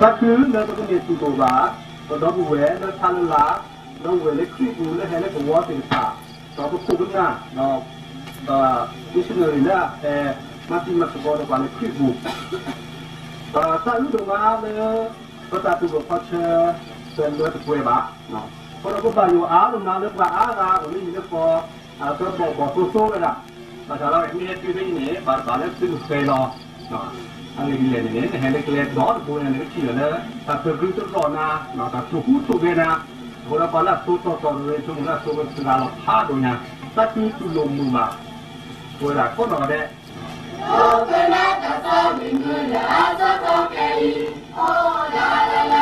ပတ်ကူလက်ပကနေစီပေါ်ပါတော့ဘူဝဲလက်ဆန်လာတော့ဝဲလက်ခီကူလက်ဟဲလက်ဘဝတင်စာတော့ခုကနာတော့ဒါဒီစနေလာအဲမတိမစပေါ်တော့ပါလက်ခီကူဒါစာလူတော့ငါလည်းပတ်တူကိုဖတ်ချယ်ဆန်လက်ပွဲပါနော်ပေါ်တော့ပါယူအားလုံးနာလက်ပါအားသာကိုလည်းလက်ပေါ်အဲ့တော့ဘောဆိုးရတာဒါကြတော့အမြဲတည်းနေပါပါလက်သူ့ဆဲတော့နော် angilennet heneklet dor boyane chilana ta pegruto kona na ta tuhu tobena gora pala toto torre tumuna sobe sala pha donya ta tu tulomuma gora kono de Open up the door, we will have a cocktail. Oh, la la la.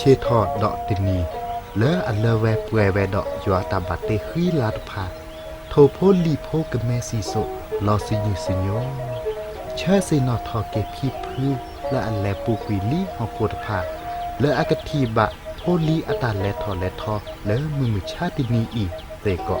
ချေထော့တော့တင်နီလဲအလဝဲပွဲဝဲတော့ယွာတဘတေခီလာတဖာထိုဖိုလီဖိုကမဲစီဆိုလောစီညူစညောချဲစေနော်ထော့ကေဖီဖူးလဲအလဲပူကွီလီဟောကိုတဖာလဲအကတိဘဖိုလီအတလဲထော့လဲထော့လဲမူမူချာတင်နီဤတေကော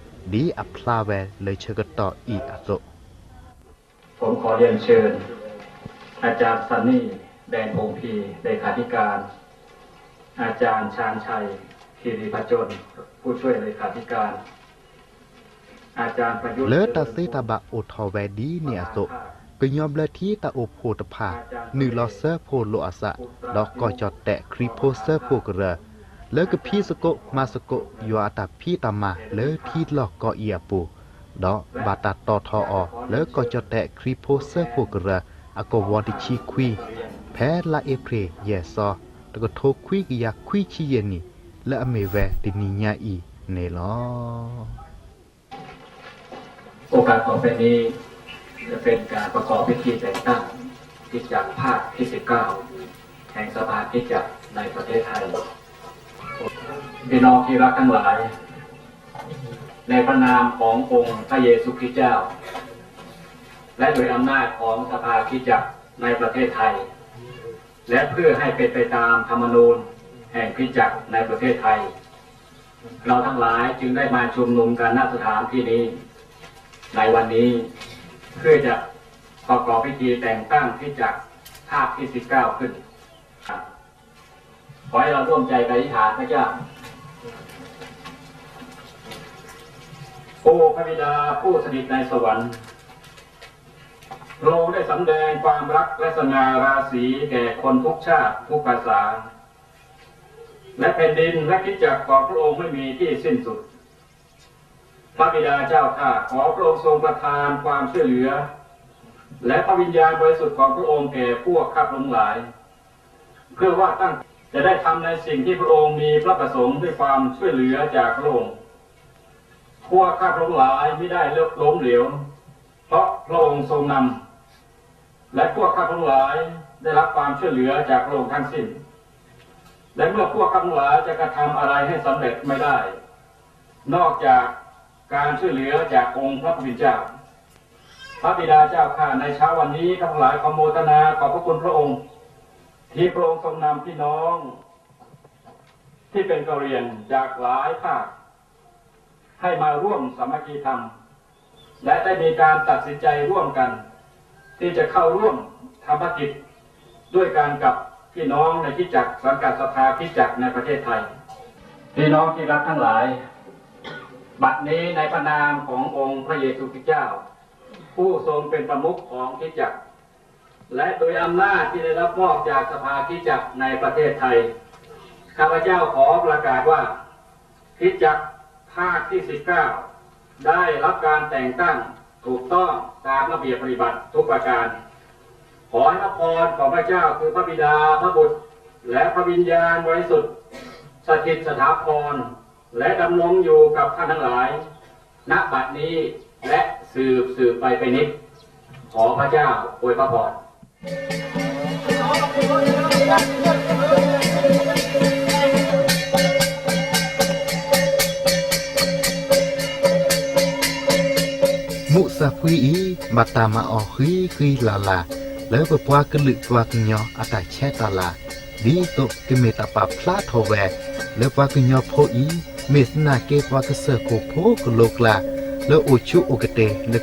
โพอันลีตะพาฮือทอปะซอทอแม่เปิดหน้าโพลทอลีแลอาทอโอดอตากูบากูเซอัลลากปอเลออัดโดอัทอเลอกะเซเรดอฮาสแตรเลอปะเปอโคโพอากะปาดอกพี่ทอพอทอเกตาพี่ตามาเลอมัวป่าพี่พื้มาเตลีแวตผ่านดีอัพลาแวเลยเชกต่ออีอโซผมขอเรียนเชิญ อาจารย์ซันนี่แดงพงพีเลขาธิการ อาจารย์ชาญชัยคีรีพจน ผู้ช่วยเลขาธิการ อาจารย์ประยุทธ์เลอตาเซตาบะโอทอแวดีเนี่ยโซกยอมเลที่ตาโอโพตพานือลอเซอร์โพโลอาสะดอกกอจอดแตะครีโพเซอร์โพกเรอ เลอกะพี่สโกมาสโกยัวตาพี่ตามาเลอที่หลอกกอเอียปูดอกบาตาตอทออเลอกอจอดแตะครีโพเซอร์โพกเรออากวอดิชีควีแพ้ลาเอเพรเยซอตะกโทควีกยาควีชีเยนีและอเมแวตินีญาอีเนลอโอกาสต่อไปนี้จะเป็นการประกอบพิธีแต่งตั้งพิจักภาคที่ 19 แห่งสภาพิจักในประเทศไทย พี่น้องที่รักทั้งหลาย ในพระนามขององค์พระเยซูคริสต์เจ้า และโดยอำนาจของสภาคิจักในประเทศไทย และเพื่อให้เป็นไปตามธรรมนูญแห่งคิจักในประเทศไทย เราทั้งหลายจึงได้มาชุมนุมกันณสถานที่นี้ ในวันนี้เพื่อจะประกอบพิธีแต่งตั้งคิจักภาคที่ 19 ขึ้นขอให้เราร่วมใจกันอธิษฐานพระเจ้า โอ้พระบิดาผู้สถิตในสวรรค์พระองค์ได้สำแดงความรักและสง่าราศีแก่คนทุกชาติทุกภาษา และแผ่นดินและคิดจักรของพระองค์ไม่มีที่สิ้นสุด พระบิดาเจ้าข้าขอพระองค์ทรงประทานความช่วยเหลือ และพระวิญญาณบริสุทธิ์ของพระองค์แก่พวกข้าพระองหลาย เพื่อว่าตั้งจะได้ทำในสิ่งที่พระองค์มีพระประสงค์ด้วยความช่วยเหลือจากพระองค์ พวกข้าพระองค์หลายไม่ได้เลิกล้มเหลวเพราะพระองค์ทรงนำและพวกข้าพระองค์หลายได้รับความช่วยเหลือจากพระองค์ทั้งสิ้นและเมื่อพวกข้าพระองค์หลายจะกระทำอะไรให้สำเร็จไม่ได้ นอกจากการช่วยเหลือจากองค์พระผู้เป็นเจ้าพระบิดาเจ้าข้าในเช้าวันนี้ข้าพระองค์หลายขอโมทนาขอบพระคุณพระองค์ ที่พระองค์ทรงนำพี่น้อง ที่เป็นกะเรียนจากหลายภาค ให้มาร่วมสามัคคีธรรม และได้มีการตัดสินใจร่วมกัน ที่จะเข้าร่วมทำภารกิจด้วยการกับพี่น้องในที่จักสังกัดสภาพิจักในประเทศไทย พี่น้องที่รักทั้งหลาย บัดนี้ในพระนามขององค์พระเยซูคริสต์เจ้า ผู้ทรงเป็นประมุขของคริจักและโดยอำนาจที่ได้รับมอบจากสภาคริจักในประเทศไทยข้าพเจ้าขอประกาศว่าคริจัก ภาคที่ 19 ได้รับการแต่งตั้งถูกต้องตามระเบียบปฏิบัติทุกประการ ขอให้พระพรของพระเจ้าคือพระบิดาพระบุตร และพระวิญญาณบริสุทธิ์สถิตสถาพรและดำรงอยู่กับท่านทั้งหลาย ณ บัดนี้และสืบสืบไปไปนิด ขอพระเจ้าอวยพระพร มุสาพุยอีมาตามาออกคุยคุยลาลาแล้วปะปวากลึกปวากญออาตาแช่ตาลาดีตกกเมตาปาพลาโทแวแล้วปวากญอโพอีเมสนาเกปวากเสโกโพกโลกลาแล้วอุชุอุกเตแล้ว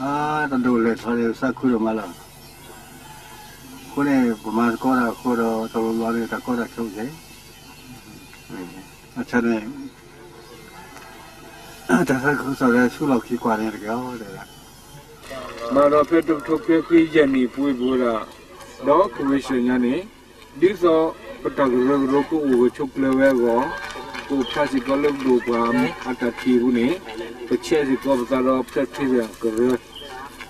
รแต่ที่เรามาอ่าตะโดเลยท่อเลยสักคุยมาแล้วคนเนี่ยประมาณก็ได้ก็ได้ตลอดวันเลยแต่ก็ได้ช่วยใจอาจารย์เนี่ยแต่ถ้าเขาสอนสู้เราขี้กว่าเนี่ยก็ได้ละ မာတော့ဖက်တုထုတ်ပြခွေးရနေပွေးပေါ်တာတော့ကမရှင်ညာနေဒီစောပတကရရကိုဝချုပ်လေဝဲကိုကိုဖာစီကလုံးဒိုကွာအတတီဘူးနေပချဲစီကောပသာတော့ဖက်ဖြစ်ရကရ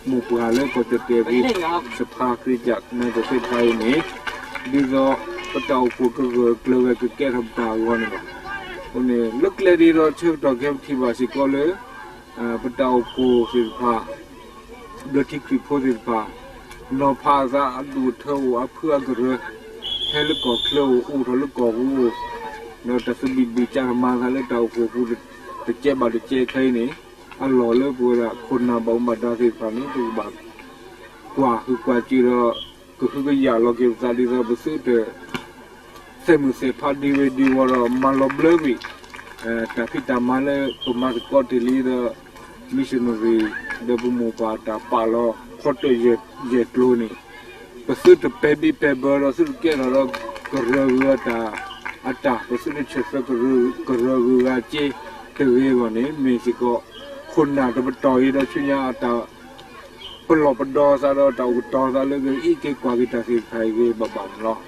หมู่ปลาและปอเตเตวิสภาคริจักในประเทศไทยนี้ดีก็ปะเตาปูก็เกลือก็แก้ทำตาวันนี้วันนี้ลึกเลยดีเราเชื่อต่อแก้ที่ว่าสิก็เลยปะเตาปูสิภาเดือที่คริโพสิภานอพาซาดูเท่าเพื่อกระให้ลึกก่อเคลืออู้ทะลึกก่ออู้เราจะสบิดบิจารมาซาเลเตาปูปูจะเจ็บบาดเจ็บใครนี่ အလောလေပူရာခုနာဘောမတာစီဖာနီဒီဘာကွာခုကွာချီရောခုခုကရလောကေဇာလီရောဘစုတေစေမှုစေဖာဒီဝေဒီဝရောမလောဘလဝီအဲတာဖီတာမလေခုမတ်ကောတီလီရောမရှင်နရီဒဘမူပါတာပါလောခေါ်တေရရကလိုနီပစုတပေဘီပေဘရောစုကေရောကရောဝတာအတာပစုနေချက်ဖကရောကရောဂါချီတေဝေဝနေမေစီကော คนน่ะจะไปต่อยได้ช่วยตาป็นลอบปดอซาเราตาอุตตอซาเลยอีกกว่ากิตาสิไทยกบับบังเนาะ